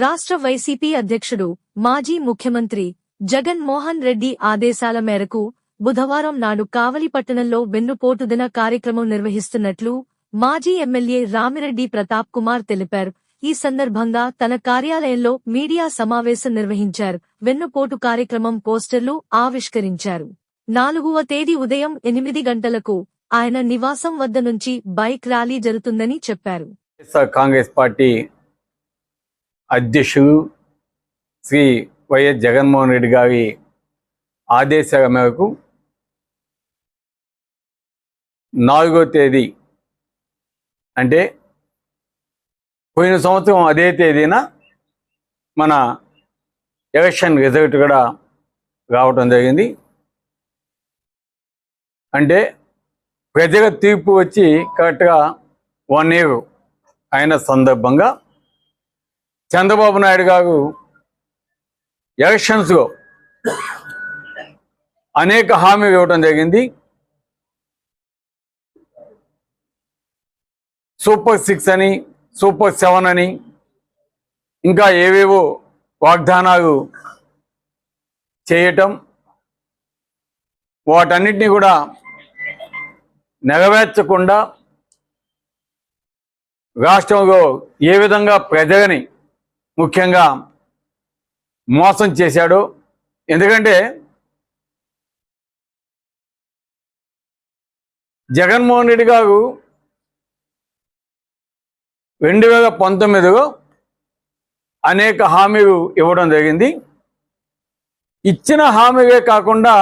రాష్ట్ర వైసీపీ అధ్యక్షుడు మాజీ ముఖ్యమంత్రి జగన్ మోహన్ రెడ్డి ఆదేశాల మేరకు బుధవారం నాడు కావలి పట్టణంలో వెన్నుపోటు దిన కార్యక్రమం నిర్వహిస్తున్నట్లు మాజీ ఎమ్మెల్యే రామిరెడ్డి ప్రతాప్ కుమార్ తెలిపారు. ఈ సందర్భంగా తన కార్యాలయంలో మీడియా సమావేశం నిర్వహించారు. వెన్నుపోటు కార్యక్రమం పోస్టర్లు ఆవిష్కరించారు. నాలుగవ తేదీ ఉదయం ఎనిమిది గంటలకు ఆయన నివాసం వద్ద నుంచి బైక్ ర్యాలీ జరుగుతుందని చెప్పారు. కాంగ్రెస్ పార్టీ అధ్యక్షుడు శ్రీ వైఎస్ జగన్మోహన్ రెడ్డి గారి ఆదేశాల మేరకు నాలుగో తేదీ అంటే పోయిన సంవత్సరం అదే తేదీన మన ఎలక్షన్ రిజల్ట్ కూడా రావటం జరిగింది. అంటే ప్రజల తీర్పు వచ్చి కరెక్ట్గా వన్ ఇయర్ అయిన సందర్భంగా చంద్రబాబు నాయుడు గారు ఎలక్షన్స్లో అనేక హామీలు ఇవ్వటం జరిగింది. సూపర్ సిక్స్ అని సూపర్ సెవెన్ అని ఇంకా ఏవేవో వాగ్దానాలు చేయటం వాటన్నిటిని కూడా నెరవేర్చకుండా రాష్ట్రంలో ఏ విధంగా ప్రజలని ముఖ్యంగా మోసం చేశాడు. ఎందుకంటే జగన్మోహన్ రెడ్డి గారు రెండు వేల పంతొమ్మిదిలో అనేక హామీలు ఇవ్వడం జరిగింది. ఇచ్చిన హామీలే కాకుండా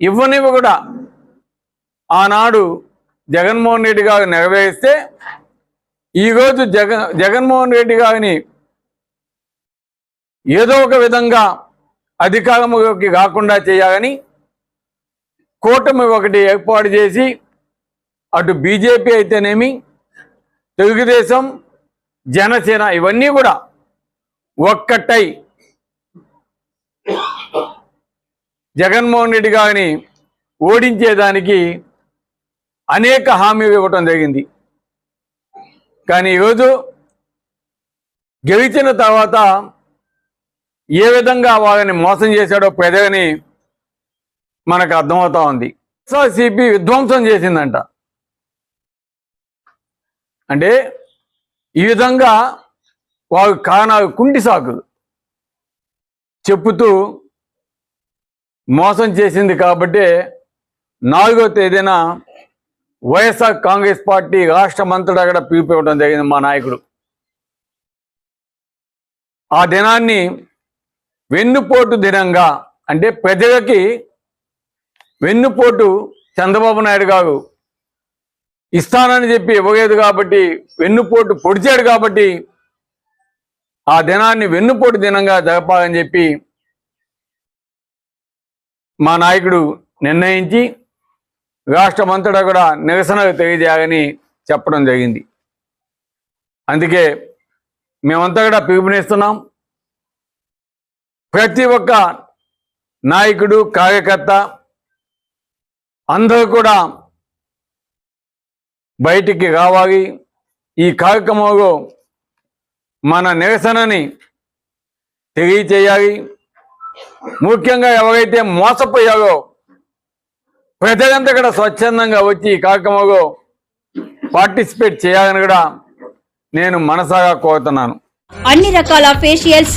ఇవ్వనివి కూడా ఆనాడు జగన్మోహన్ రెడ్డి గారు నెరవేరిస్తే ఈరోజు జగన్ జగన్మోహన్ రెడ్డి గారిని ఏదో ఒక విధంగా అధికారంలోకి కాకుండా చేయాలని కూటమి ఒకటి ఏర్పాటు చేసి అటు బీజేపీ అయితేనేమి తెలుగుదేశం జనసేన ఇవన్నీ కూడా ఒక్కటై జగన్మోహన్ రెడ్డి గారిని ఓడించేదానికి అనేక హామీలు ఇవ్వటం జరిగింది. కానీ ఈరోజు గెలిచిన తర్వాత ఏ విధంగా వాళ్ళని మోసం చేశాడో ప్రజలని మనకు అర్థమవుతా ఉంది. ఎస్ఆర్సిపి విధ్వంసం చేసిందంట. అంటే ఈ విధంగా వారు కారణాలు కుంటి సాకులు చెప్పుతూ మోసం చేసింది కాబట్టి నాలుగో తేదీన వైఎస్ఆర్ కాంగ్రెస్ పార్టీ రాష్ట్ర మంత్రుడు అక్కడ పిలిపివ్వడం జరిగింది మా నాయకుడు. ఆ దినాన్ని వెన్నుపోటు దినంగా అంటే ప్రజలకి వెన్నుపోటు చంద్రబాబు నాయుడు గారు ఇస్తానని చెప్పి ఇవ్వలేదు కాబట్టి వెన్నుపోటు పొడిచాడు కాబట్టి ఆ దినాన్ని వెన్నుపోటు దినంగా జరపాలని చెప్పి మా నాయకుడు నిర్ణయించి రాష్ట్రమంతటా కూడా నిరసనలు తెలియజేయాలని చెప్పడం జరిగింది. అందుకే మేమంతా కూడా పిలుపునిస్తున్నాం. ప్రతి ఒక్క నాయకుడు కార్యకర్త అందరూ కూడా బయటికి రావాలి. ఈ కార్యక్రమంలో మన నిరసనని తెలియచేయాలి. ముఖ్యంగా ఎవరైతే మోసపోయారో ప్రజలంతా కూడా స్వచ్ఛందంగా వచ్చి ఈ కార్యక్రమంలో పార్టిసిపేట్ చేయాలని కూడా నేను మనసాగా కోరుతున్నాను. అన్ని రకాల ఫేషియల్స్